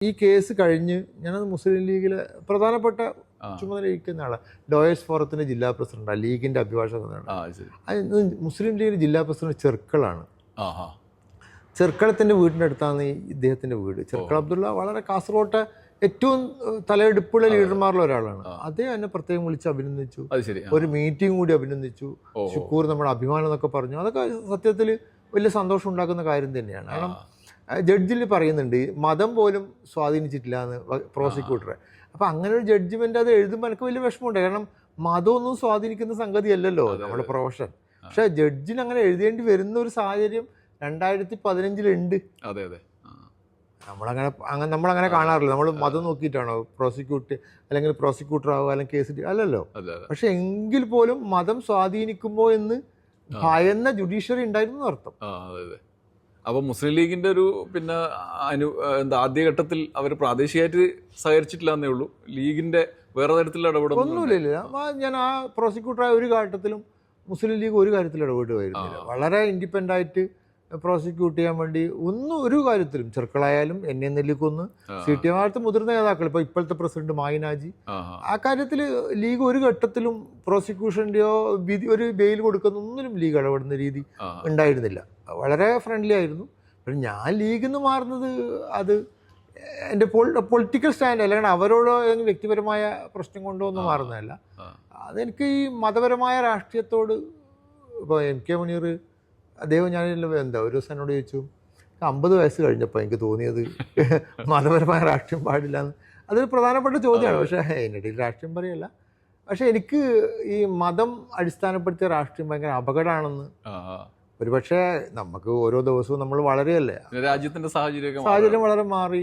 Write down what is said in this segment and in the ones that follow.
ഈ കേസ് കഴിഞ്ഞ് ഞാനത് മുസ്ലിം ലീഗിലെ പ്രധാനപ്പെട്ട ആ. ചുമതല ഇരിക്കുന്ന ആളാണ് ഡോയസ് ഫോറത്തിന്റെ ജില്ലാ പ്രസിഡന്റാണ് ലീഗിന്റെ അഭിഭാഷകനാണ് മുസ്ലിം ലീഗിന്റെ ജില്ലാ പ്രസിഡന്റ് ചെർക്കളാണ്. ചെറുക്കളത്തിന്റെ ചെർക്കളത്തിന്റെ വീടിന്റെ അടുത്താണ് ഈ ഇദ്ദേഹത്തിന്റെ വീട്. ചെറുക്കൾ അബ്ദുള്ള വളരെ കാസർഗോട്ടെ ഏറ്റവും തലയെടുപ്പുള്ള ലീഡർമാരിൽ ഒരാളാണ്. അദ്ദേഹം എന്നെ പ്രത്യേകം വിളിച്ച് അഭിനന്ദിച്ചു. ഒരു മീറ്റിംഗ് കൂടി അഭിനന്ദിച്ചു. ശുക്കൂർ നമ്മുടെ അഭിമാനം എന്നൊക്കെ പറഞ്ഞു. അതൊക്കെ സത്യത്തിൽ വലിയ സന്തോഷം ഉണ്ടാക്കുന്ന കാര്യം തന്നെയാണ്. കാരണം ജഡ്ജിൽ പറയുന്നുണ്ട് മതം പോലും സ്വാധീനിച്ചിട്ടില്ല എന്ന് പ്രോസിക്യൂട്ടറെ. അപ്പൊ അങ്ങനെ ഒരു ജഡ്ജ്മെന്റ് അത് എഴുതുമ്പോൾ എനിക്ക് വലിയ വിഷമമുണ്ട്. കാരണം മതമൊന്നും സ്വാധീനിക്കുന്ന സംഗതിയല്ലല്ലോ നമ്മുടെ പ്രൊഫഷൻ. പക്ഷെ ജഡ്ജിന് അങ്ങനെ എഴുതേണ്ടി വരുന്ന ഒരു സാഹചര്യം രണ്ടായിരത്തി പതിനഞ്ചിലുണ്ട് അതെ. അതെ. നമ്മളങ്ങനെ അങ്ങനെ നമ്മളങ്ങനെ കാണാറില്ല. നമ്മൾ മതം നോക്കിയിട്ടാണോ പ്രോസിക്യൂട്ട് അല്ലെങ്കിൽ പ്രോസിക്യൂട്ടർ ആവുക അല്ലെങ്കിൽ കേസ് അല്ലല്ലോ. പക്ഷെ എങ്കിൽ പോലും മതം സ്വാധീനിക്കുമോ എന്ന് ഭയന്ന ജുഡീഷ്യറി ഉണ്ടായിരുന്നു അർത്ഥം ആ അതെ അതെ അപ്പൊ മുസ്ലിം ലീഗിന്റെ ഒരു പിന്നെ അനു എന്താ ആദ്യഘട്ടത്തിൽ അവർ പ്രാദേശികമായിട്ട് സഹകരിച്ചിട്ടില്ല എന്നേ ഉള്ളൂ. ലീഗിന്റെ വേറെ തരത്തിലുള്ള ഇടപെടൽ ഒന്നുമില്ല ഞാൻ ആ പ്രോസിക്യൂട്ടറായ ഒരു ഘട്ടത്തിലും മുസ്ലിം ലീഗ് ഒരു കാര്യത്തിൽ ഇടപെടുമായിരുന്നില്ല വളരെ ഇൻഡിപെൻഡന്റ് ആയിട്ട് പ്രോസിക്യൂട്ട് ചെയ്യാൻ വേണ്ടി ഒന്നും ഒരു കാര്യത്തിലും ചെറുക്കളായാലും എന്നെ നെല്ലിക്കൊന്ന് സി ടി എം മുതിർന്ന നേതാക്കൾ ഇപ്പോൾ ഇപ്പോഴത്തെ പ്രസിഡന്റ് മായിനാജി. ആ കാര്യത്തിൽ ലീഗ് ഒരു ഘട്ടത്തിലും പ്രോസിക്യൂഷന്റെയോ വിധി ഒരു ബെയിൽ കൊടുക്കുന്ന ഒന്നിലും ലീഗ് ഇടപെടുന്ന രീതി ഉണ്ടായിരുന്നില്ല. വളരെ ഫ്രണ്ട്ലി ആയിരുന്നു. പക്ഷെ ഞാൻ ലീഗിൽ നിന്ന് മാറുന്നത് അത് എന്റെ പൊളിറ്റിക്കൽ സ്റ്റാൻഡ് അല്ലെങ്കിൽ അവരോട് ഏതെങ്കിലും വ്യക്തിപരമായ പ്രശ്നം കൊണ്ടോ ഒന്നും മാറുന്നതല്ല. അതെനിക്ക് ഈ മതപരമായ രാഷ്ട്രീയത്തോട് ഇപ്പോൾ എം കെ മുനീർ അദ്ദേഹം ഞാൻ എന്താ ഒരു ദിവസം എന്നോട് ചോദിച്ചു അമ്പത് വയസ്സ് കഴിഞ്ഞപ്പോൾ എനിക്ക് തോന്നിയത് മതപരമായ രാഷ്ട്രീയം പാടില്ല എന്ന്. അതൊരു പ്രധാനപ്പെട്ട ചോദ്യമാണ്. പക്ഷേ എന്നിട്ട് രാഷ്ട്രീയം പറയല്ല. പക്ഷേ എനിക്ക് ഈ മതം അടിസ്ഥാനപ്പെടുത്തിയ രാഷ്ട്രീയം ഭയങ്കര അപകടമാണെന്ന്. ഒരുപക്ഷെ നമുക്ക് ഓരോ ദിവസവും നമ്മൾ വളരെയല്ലേ? രാജ്യത്തിന്റെ സാഹചര്യം സാഹചര്യം വളരെ മാറി.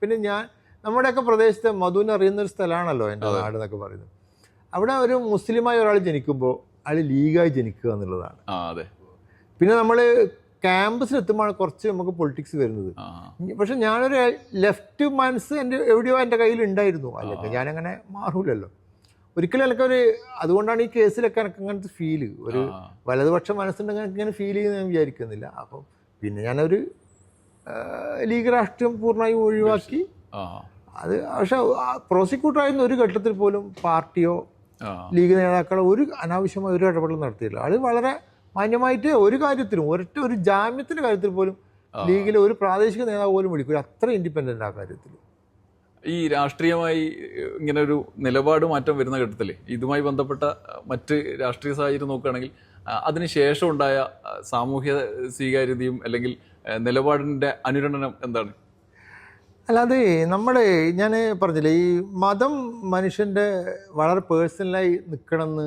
പിന്നെ ഞാൻ നമ്മുടെയൊക്കെ പ്രദേശത്തെ മധുവിനെ അറിയുന്ന ഒരു സ്ഥലമാണല്ലോ എന്റെ നാട് എന്നൊക്കെ പറയുന്നത്. അവിടെ ഒരു മുസ്ലിമായി ഒരാൾ ജനിക്കുമ്പോൾ അയാൾ ലീഗായി ജനിക്കുക എന്നുള്ളതാണ്. പിന്നെ നമ്മൾ ക്യാമ്പസിൽ എത്തുമ്പോഴാണ് കുറച്ച് നമുക്ക് പൊളിറ്റിക്സ് വരുന്നത്. പക്ഷെ ഞാനൊരു ലെഫ്റ്റ് മനസ്സ് എന്റെ എവിടെയോ എന്റെ കയ്യിൽ ഉണ്ടായിരുന്നു അല്ലെങ്കിൽ ഞാനങ്ങനെ മാറൂലല്ലോ. ഒരിക്കലും എനിക്കൊരു അതുകൊണ്ടാണ് ഈ കേസിലൊക്കെ എനിക്ക് അങ്ങനത്തെ ഫീൽ ഒരു. വലതുപക്ഷ മനസ്സുണ്ടെങ്കിൽ എനിക്ക് ഇങ്ങനെ ഫീൽ ചെയ്യുന്ന ഞാൻ വിചാരിക്കുന്നില്ല. അപ്പം പിന്നെ ഞാനൊരു ലീഗ് രാഷ്ട്രീയം പൂർണമായി ഒഴിവാക്കി. അത് പക്ഷെ പ്രോസിക്യൂട്ടർ ആയിരുന്ന ഒരു ഘട്ടത്തിൽ പോലും പാർട്ടിയോ ലീഗ് നേതാക്കളോ ഒരു അനാവശ്യമായ ഒരു ഇടപെടലും നടത്തിയില്ല അത് വളരെ മാന്യമായിട്ട് ഒരു കാര്യത്തിലും ഒരൊറ്റ ഒരു ജാമ്യത്തിന്റെ കാര്യത്തിൽ പോലും ലീഗിലെ ഒരു പ്രാദേശിക നേതാവ് പോലും വിളിക്കില്ല അത്ര ഇൻഡിപെൻഡന്റ് ആ കാര്യത്തിൽ ഈ രാഷ്ട്രീയമായി ഇങ്ങനെ ഒരു നിലപാട് മാറ്റം വരുന്ന ഘട്ടത്തിൽ ഇതുമായി ബന്ധപ്പെട്ട മറ്റ് രാഷ്ട്രീയ സാഹചര്യം നോക്കുകയാണെങ്കിൽ അതിനുശേഷം അതിന് ശേഷം ഉണ്ടായ സാമൂഹ്യ സ്വീകാര്യതയും അല്ലെങ്കിൽ നിലപാടിന്റെ അനുരണനം എന്താണ്? അല്ലാതെ നമ്മുടെ ഞാൻ പറഞ്ഞില്ലേ ഈ മതം മനുഷ്യന്റെ വളരെ പേഴ്സണലായി നിൽക്കണമെന്ന്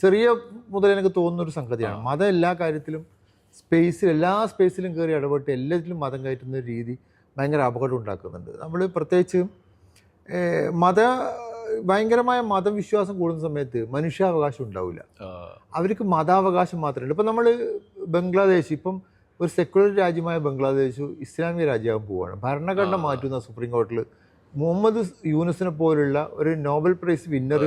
ചെറിയ മുതൽ എനിക്ക് തോന്നുന്ന ഒരു സംഗതിയാണ്. മതം എല്ലാ കാര്യത്തിലും സ്പേസിൽ എല്ലാ സ്പേസിലും കയറി ഇടപെട്ട് എല്ലാത്തിലും മതം കയറ്റുന്ന ഒരു രീതി ഭയങ്കര അപകടം ഉണ്ടാക്കുന്നുണ്ട്. നമ്മൾ പ്രത്യേകിച്ച് മത ഭയങ്കരമായ മതവിശ്വാസം കൂടുന്ന സമയത്ത് മനുഷ്യാവകാശം ഉണ്ടാവില്ല. അവർക്ക് മതാവകാശം മാത്രമേ ഉള്ളൂ. ഇപ്പം നമ്മൾ ബംഗ്ലാദേശ് ഇപ്പം ഒരു സെക്യുലർ രാജ്യമായ ബംഗ്ലാദേശ് ഇസ്ലാമിക രാജ്യമാകാൻ പോവുകയാണ്. ഭരണഘടന മാറ്റുന്ന സുപ്രീം കോടതിയിൽ മുഹമ്മദ് യൂനസിനെ പോലുള്ള ഒരു നോബൽ പ്രൈസ് വിന്നർ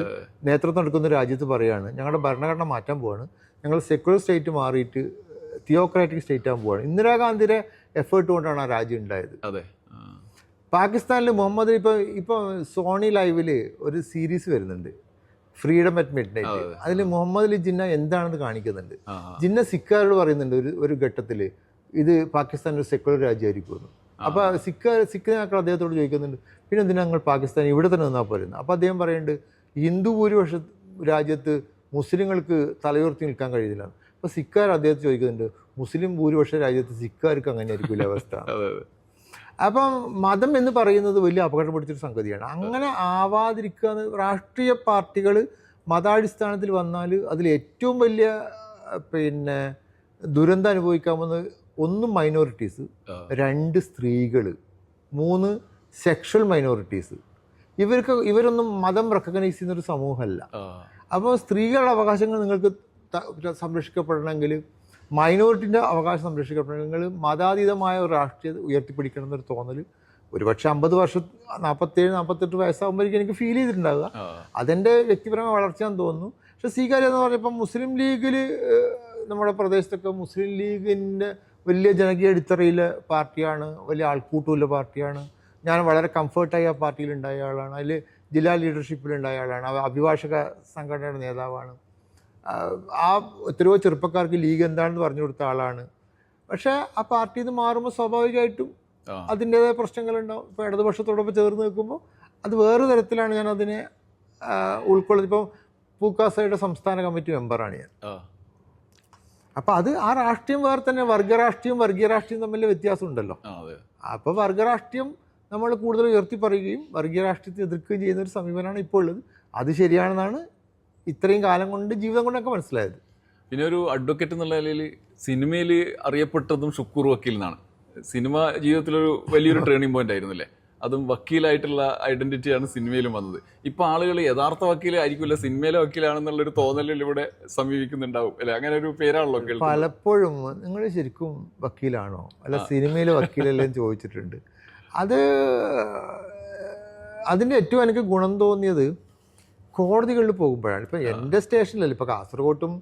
നേതൃത്വം എടുക്കുന്ന രാജ്യത്ത് പറയുകയാണ് ഞങ്ങളുടെ ഭരണഘടന മാറ്റാൻ പോവാണ്. ഞങ്ങൾ സെക്യുലർ സ്റ്റേറ്റ് മാറിയിട്ട് തിയോക്രാറ്റിക് സ്റ്റേറ്റ് ആകാൻ പോവാണ്. ഇന്ദിരാഗാന്ധിയുടെ എഫേർട്ട് കൊണ്ടാണ് ആ രാജ്യം ഉണ്ടായത്. അതെ. പാകിസ്ഥാനിൽ മുഹമ്മദ് ഇപ്പോൾ ഇപ്പോൾ സോണി ലൈവിൽ ഒരു സീരീസ് വരുന്നുണ്ട് ഫ്രീഡം അറ്റ് മിഡ് നൈറ്റ് അതിൽ മുഹമ്മദ് അലി ജിന്ന എന്താണെന്ന് കാണിക്കുന്നുണ്ട്. ജിന്ന സിക്കാരോട് പറയുന്നുണ്ട് ഒരു ഒരു ഘട്ടത്തിൽ ഇത് പാകിസ്ഥാൻ ഒരു സെക്യുലർ രാജ്യമായിരിക്കുമെന്ന്. അപ്പോൾ സിഖ് സിഖ് നേതാക്കൾ അദ്ദേഹത്തോട് ചോദിക്കുന്നുണ്ട് പിന്നെ എന്തിനാ ഞങ്ങൾ പാകിസ്ഥാൻ ഇവിടെ തന്നെ നിന്നാൽ പോരുന്നത് അപ്പോൾ അദ്ദേഹം പറയുന്നുണ്ട് ഹിന്ദു ഭൂരിപക്ഷ രാജ്യത്ത് മുസ്ലിങ്ങൾക്ക് തലയുയർത്തി നിൽക്കാൻ കഴിയില്ല അപ്പോൾ സിക്കാർ അദ്ദേഹത്തെ ചോദിക്കുന്നുണ്ട് മുസ്ലിം ഭൂരിപക്ഷ രാജ്യത്ത് സിക്കാർക്ക് അങ്ങനെ ആയിരിക്കില്ല അവസ്ഥ? അപ്പം മതം എന്ന് പറയുന്നത് വലിയ അപകടം പിടിച്ചൊരു സംഗതിയാണ്. അങ്ങനെ ആവാതിരിക്കുക എന്ന് രാഷ്ട്രീയ പാർട്ടികൾ മതാടിസ്ഥാനത്തിൽ വന്നാൽ അതിൽ ഏറ്റവും വലിയ പിന്നെ ദുരന്തം അനുഭവിക്കാമെന്ന് ഒന്ന് മൈനോറിറ്റീസ് രണ്ട് സ്ത്രീകൾ മൂന്ന് സെക്ഷൽ മൈനോറിറ്റീസ് ഇവർക്ക് ഇവരൊന്നും മതം റെക്കഗ്നൈസ് ചെയ്യുന്ന ഒരു സമൂഹമല്ല. അപ്പോൾ സ്ത്രീകളുടെ അവകാശങ്ങൾ നിങ്ങൾക്ക് സംരക്ഷിക്കപ്പെടണമെങ്കിൽ മൈനോറിറ്റിന്റെ അവകാശം സംരക്ഷിക്കപ്പെടണമെങ്കിൽ മതാതീതമായ ഒരു രാഷ്ട്രീയത ഉയർത്തിപ്പിടിക്കണം എന്നൊരു തോന്നൽ ഒരുപക്ഷെ അമ്പത് വർഷം നാൽപ്പത്തേഴ് നാൽപ്പത്തെട്ട് വയസ്സാകുമ്പോഴേക്കും എനിക്ക് ഫീൽ ചെയ്തിട്ടുണ്ടാവുക. അതെന്റെ വ്യക്തിപരമായ വളർച്ചയാണെന്ന് തോന്നുന്നു. പക്ഷെ സ്വീകാര്യം എന്ന് പറഞ്ഞപ്പോൾ മുസ്ലിം ലീഗിൽ നമ്മുടെ പ്രദേശത്തൊക്കെ മുസ്ലിം ലീഗിന്റെ വലിയ ജനകീയ അടിത്തറയിലെ പാർട്ടിയാണ് വലിയ ആൾക്കൂട്ടമുള്ള പാർട്ടിയാണ്. ഞാൻ വളരെ കംഫർട്ടായി ആ പാർട്ടിയിൽ ഉണ്ടായ ആളാണ്. അതിൽ ജില്ലാ ലീഡർഷിപ്പിൽ ഉണ്ടായ ആളാണ്. അഭിഭാഷക സംഘടനയുടെ നേതാവാണ്. ആ, എത്രയോ ചെറുപ്പക്കാർക്ക് ലീഗ് എന്താണെന്ന് പറഞ്ഞു കൊടുത്ത ആളാണ്. പക്ഷേ ആ പാർട്ടിയിൽ നിന്ന് മാറുമ്പോൾ സ്വാഭാവികമായിട്ടും. അതിന്റേതായ പ്രശ്നങ്ങളുണ്ടാവും. ഇപ്പോൾ ഇടതുപക്ഷത്തോടൊപ്പം ചേർന്ന് നിൽക്കുമ്പോൾ അത് വേറെ തരത്തിലാണ് ഞാൻ അതിനെ ഉൾക്കൊള്ളുന്നത്. ഇപ്പം പൂക്കാസയുടെ സംസ്ഥാന കമ്മിറ്റി മെമ്പറാണ് ഞാൻ. അപ്പം അപ്പോൾ അത് ആ രാഷ്ട്രീയം വേറെ തന്നെ വർഗരാഷ്ട്രീയം വർഗീയ രാഷ്ട്രീയം തമ്മിൽ വ്യത്യാസം ഉണ്ടല്ലോ ആ, അതെ. അപ്പോൾ വർഗരാഷ്ട്രീയം നമ്മൾ കൂടുതൽ ഉയർത്തി പറയുകയും വർഗീയ രാഷ്ട്രീയത്തെ എതിർക്കുകയും ചെയ്യുന്ന ഒരു സമീപനമാണ് ഇപ്പോൾ ഉള്ളത്. അത് ശരിയാണെന്നാണ് ഇത്രയും കാലം കൊണ്ട് ജീവിതം കൊണ്ടൊക്കെ മനസ്സിലായത്. പിന്നെ ഒരു അഡ്വക്കേറ്റ് എന്നുള്ള നിലയിൽ സിനിമയിൽ അറിയപ്പെട്ടതും ഷുക്കൂർ വക്കീൽ എന്നാണ്. സിനിമ ജീവിതത്തിലൊരു വലിയൊരു ടേണിംഗ് പോയിന്റ് ആയിരുന്നില്ലേ? അതും വക്കീലായിട്ടുള്ള ഐഡന്റിറ്റിയാണ് സിനിമയിലും വന്നത്. ഇപ്പൊ ആളുകൾ യഥാർത്ഥ വക്കീലായിരിക്കില്ല സിനിമയിലെ വക്കീലാണെന്നുള്ളൊരു തോന്നലിൽ ഇവിടെ സമീപിക്കുന്നുണ്ടാവും. അല്ലെ? അങ്ങനെ ഒരു പേരാണല്ലോ കേൾക്കുന്നത്. പലപ്പോഴും നിങ്ങൾ ശരിക്കും വക്കീലാണോ? അല്ല സിനിമയിലെ വക്കീലല്ലേ ചോദിച്ചിട്ടുണ്ട്. അത് അതിന്റെ ഏറ്റവും എനിക്ക് ഗുണം തോന്നിയത് കോടതികളിൽ പോകുമ്പോഴാണ്. ഇപ്പം എന്റെ സ്റ്റേഷനിലല്ല ഇപ്പോൾ കാസർഗോട്ടും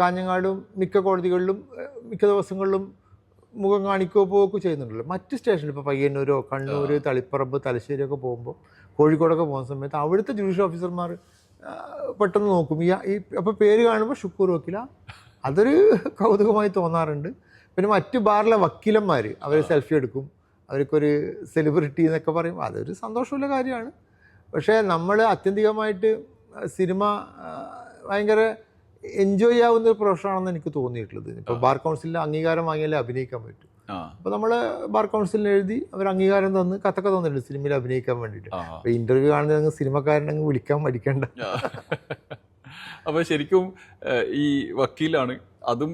കാഞ്ഞങ്ങാടും മിക്ക കോടതികളിലും മിക്ക ദിവസങ്ങളിലും മുഖം കാണിക്കുകയോ പോവുകയോ ചെയ്യുന്നുണ്ടല്ലോ. മറ്റ് സ്റ്റേഷനിൽ ഇപ്പോൾ പയ്യന്നൂരോ കണ്ണൂർ തളിപ്പറമ്പ് തലശ്ശേരിയൊക്കെ പോകുമ്പോൾ കോഴിക്കോടൊക്കെ പോകുന്ന സമയത്ത് അവിടുത്തെ ജുഡീഷ്യൽ ഓഫീസർമാർ പെട്ടെന്ന് നോക്കും. ഈ ഈ അപ്പോൾ പേര് കാണുമ്പോൾ ഷുക്കൂർ വക്കീല. അതൊരു കൗതുകമായി തോന്നാറുണ്ട്. പിന്നെ മറ്റു ബാറിലെ വക്കീലന്മാർ അവർ സെൽഫി എടുക്കും. അവർക്കൊരു സെലിബ്രിറ്റി എന്നൊക്കെ പറയും അതൊരു സന്തോഷമുള്ള കാര്യമാണ്. പക്ഷേ നമ്മൾ ആത്യന്തികമായിട്ട് സിനിമ ഭയങ്കര എൻജോയ് ചെയ്യാവുന്ന ഒരു പ്രൊഫഷനാണെന്ന് എനിക്ക് തോന്നിയിട്ടുള്ളത്. ഇപ്പോൾ ബാർ കൗൺസിലിന്റെ അംഗീകാരം വാങ്ങിയാലേ അഭിനയിക്കാൻ പറ്റും. അപ്പോൾ നമ്മൾ ബാർ കൗൺസിലിന് എഴുതി അവർ അംഗീകാരം തന്ന് കത്തൊക്കെ തന്നിട്ടുണ്ട് സിനിമയിൽ അഭിനയിക്കാൻ വേണ്ടിയിട്ട്. അപ്പോൾ ഇന്റർവ്യൂ കാണുന്ന സിനിമക്കാരനെ വിളിക്കാൻ മടിക്കണ്ട. അപ്പോൾ ശരിക്കും ഈ വക്കീലാണ്. അതും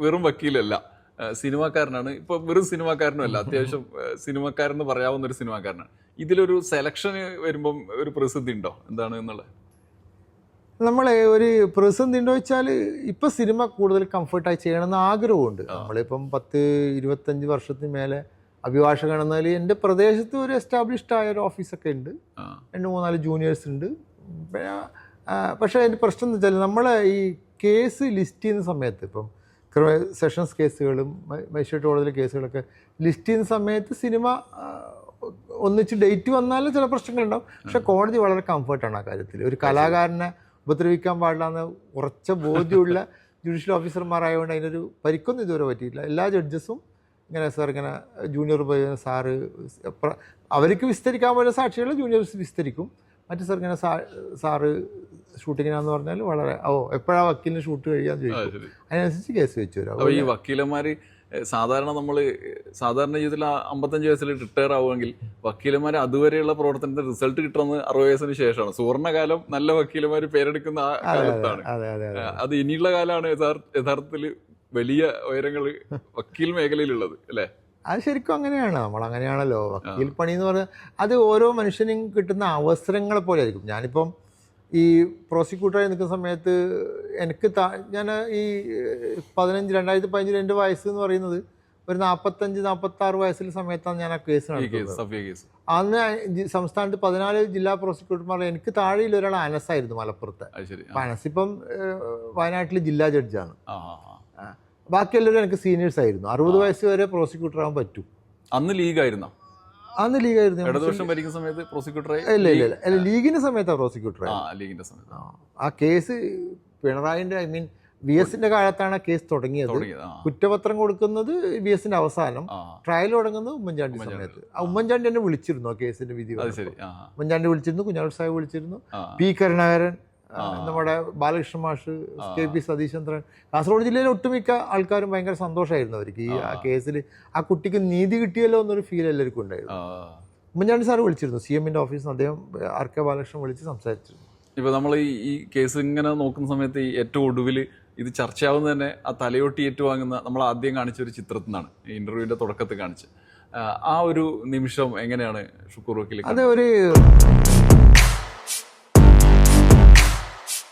വെറും വക്കീലല്ല. സിനിമാക്കാരനാണ്. ഇപ്പൊ വെറും സിനിമാക്കാരനും അല്ല അത്യാവശ്യം സിനിമാക്കാരെന്ന് പറയാവുന്ന ഒരു സിനിമാക്കാരനാണ്. ഇതിലൊരു സെലക്ഷന് വരുമ്പം ഒരു പ്രസിദ്ധി ഉണ്ടോ? എന്താണ് എന്നുള്ളത്? നമ്മളെ ഒരു പ്രതിസന്ധി ഉണ്ടോ വെച്ചാൽ ഇപ്പം സിനിമ കൂടുതൽ കംഫർട്ടായി ചെയ്യണമെന്ന് ആഗ്രഹമുണ്ട്. നമ്മളിപ്പം പത്ത് ഇരുപത്തഞ്ച് വർഷത്തിന് മേലെ അഭിഭാഷകനെന്നാൽ എന്റെ പ്രദേശത്ത് ഒരു എസ്റ്റാബ്ലിഷ്ഡ് ആയ ഒരു ഓഫീസൊക്കെ ഉണ്ട്. രണ്ട് മൂന്നാൽ ജൂനിയേഴ്സ് ഉണ്ട്. പക്ഷേ അതിന്റെ പ്രശ്നം എന്ന് വെച്ചാൽ നമ്മളെ ഈ കേസ് ലിസ്റ്റ് ചെയ്യുന്ന സമയത്ത് ഇപ്പം ക്രിമിനൽ സെഷൻസ് കേസുകളും മജിസ്ട്രേറ്റ് കോടതിയിലെ കേസുകളൊക്കെ ലിസ്റ്റ് ചെയ്യുന്ന സമയത്ത് സിനിമ ഒന്നിച്ച് ഡേറ്റ് വന്നാൽ ചില പ്രശ്നങ്ങളുണ്ടാവും. പക്ഷെ കോടതി വളരെ കംഫർട്ടാണ് ആ കാര്യത്തിൽ. ഒരു കലാകാരനെ ഉപദ്രവിക്കാൻ പാടില്ല എന്ന് ഉറച്ച ബോധ്യമുള്ള ജുഡീഷ്യൽ ഓഫീസർമാരായതുകൊണ്ട് അതിനൊരു പരിക്കൊന്നും ഇതുവരെ പറ്റിയിട്ടില്ല. എല്ലാ ജഡ്ജസും ഇങ്ങനെ സാർ ഇങ്ങനെ ജൂനിയർ പോയിരുന്ന സാറ് അവർക്ക് വിസ്തരിക്കാൻ പറ്റുന്ന സാക്ഷികൾ ജൂനിയർ വിസ്തരിക്കും. മറ്റു സാർ ഇങ്ങനെ സാറ് ഷൂട്ടിങ്ങിനാന്ന് പറഞ്ഞാൽ വളരെ ഓ എപ്പോഴാ വക്കീലിന് ഷൂട്ട് കഴിയാന്ന് ചോദിക്കും. അതിനനുസരിച്ച് കേസ് വെച്ച് വരാം. അപ്പോൾ ഈ വക്കീലന്മാർ സാധാരണ നമ്മൾ സാധാരണ ജീവിതത്തിൽ അമ്പത്തഞ്ച് വയസ്സിൽ റിട്ടയർ ആവുമെങ്കിൽ വക്കീലന്മാർ അതുവരെയുള്ള പ്രവർത്തനത്തിന് റിസൾട്ട് കിട്ടുന്നത് അറുപത് വയസ്സിന് ശേഷമാണ്. സുവർണകാലം നല്ല വക്കീലന്മാർ പേരെടുക്കുന്ന ആ കാലത്താണ്. അത് ഇനിയുള്ള കാലമാണ് യഥാർത്ഥത്തിൽ വലിയ ഉയരങ്ങൾ വക്കീൽ മേഖലയിലുള്ളത് അല്ലേ? അത് ശരിക്കും അങ്ങനെയാണ്. നമ്മൾ അങ്ങനെയാണല്ലോ. വക്കീൽ പണി എന്ന് പറഞ്ഞാൽ അത് ഓരോ മനുഷ്യനും കിട്ടുന്ന അവസരങ്ങളെ പോലെ ആയിരിക്കും. ഞാനിപ്പം ഈ പ്രോസിക്യൂട്ടറായി നിൽക്കുന്ന സമയത്ത് എനിക്ക് താ- ഞാൻ ഈ പതിനഞ്ച് രണ്ടായിരത്തി പതിനഞ്ചിൽ എന്റെ വയസ്സ് എന്ന് പറയുന്നത് ഒരു നാൽപ്പത്തഞ്ച് നാൽപ്പത്തി ആറ് വയസ്സിൽ സമയത്താണ് ഞാൻ ആ കേസ് നടത്തിയത് അന്ന് സംസ്ഥാനത്ത് പതിനാല് ജില്ലാ പ്രോസിക്യൂട്ടർമാർ എനിക്ക് താഴെയിൽ ഒരാൾ അനസായിരുന്നു മലപ്പുറത്ത്. അനസ് ഇപ്പം വയനാട്ടിൽ ജില്ലാ ജഡ്ജാണ്. ആ ആ, ആ. ബാക്കി എല്ലാവരും എനിക്ക് സീനിയേഴ്സ് ആയിരുന്നു അറുപത് വയസ്സ് വരെ പ്രോസിക്യൂട്ടർ ആകാൻ പറ്റും. അന്ന് ലീഗായിരുന്നോ? അന്ന് ലീഗായിരുന്നു. ഇടതുപക്ഷം ഭരിക്കുന്ന സമയത്ത് പ്രോസിക്യൂട്ടറായി ഇല്ല ഇല്ല ഇല്ല. അല്ല ലീഗിന്റെ സമയത്താണ് പ്രോസിക്യൂട്ടർ ആ ലീഗിന്റെ സമയത്ത്. ആ കേസ് പിണറായിന്റെ ഐ മീൻ വി എസിന്റെ കാലത്താണ് ആ കേസ് തുടങ്ങിയത്. കുറ്റപത്രം കൊടുക്കുന്നത് വി എസിന്റെ അവസാനം. ട്രയൽ തുടങ്ങുന്നത് ഉമ്മൻചാണ്ടി സമയത്ത്. ആ. ഉമ്മൻചാണ്ടി എന്നെ വിളിച്ചിരുന്നു ആ കേസിന്റെ വിധി ഉമ്മൻചാണ്ടി വിളിച്ചിരുന്നു കുഞ്ഞാൾ സാഹിബ് വിളിച്ചിരുന്നു പി കരുണാകരൻ. നമ്മുടെ ബാലകൃഷ്ണ മാഷ് കെ പി സതീശ്ചന്ദ്രൻ കാസർഗോഡ് ജില്ലയിലെ ഒട്ടുമിക്ക ആൾക്കാരും ഭയങ്കര സന്തോഷമായിരുന്നു അവർക്ക്. ഈ ആ. കേസിൽ ആ കുട്ടിക്ക് നീതി കിട്ടിയല്ലോ എന്നൊരു ഫീൽ എല്ലാവർക്കും ഉണ്ടായിരുന്നു. ഉമ്മൻചാണ്ടി സാർ വിളിച്ചിരുന്നു സി എമ്മിന്റെ ഓഫീസിൽ നിന്ന് അദ്ദേഹം ആർ കെ ബാലകൃഷ്ണൻ വിളിച്ച് സംസാരിച്ചിരുന്നു. ഇപ്പൊ നമ്മൾ ഈ ഈ കേസ് ഇങ്ങനെ നോക്കുന്ന സമയത്ത് ഈ ഏറ്റവും ഒടുവിൽ ഇത് ചർച്ചയാവുന്ന തന്നെ ആ തലയൊട്ടി ഏറ്റുവാങ്ങുന്ന നമ്മൾ ആദ്യം കാണിച്ച ഒരു ചിത്രത്തിൽ നിന്നാണ് ഇന്റർവ്യൂവിന്റെ തുടക്കത്തിൽ കാണിച്ച് ആ, ആ ഒരു നിമിഷം എങ്ങനെയാണ് ഷുക്കൂർ വക്കീൽ അത് ഒരു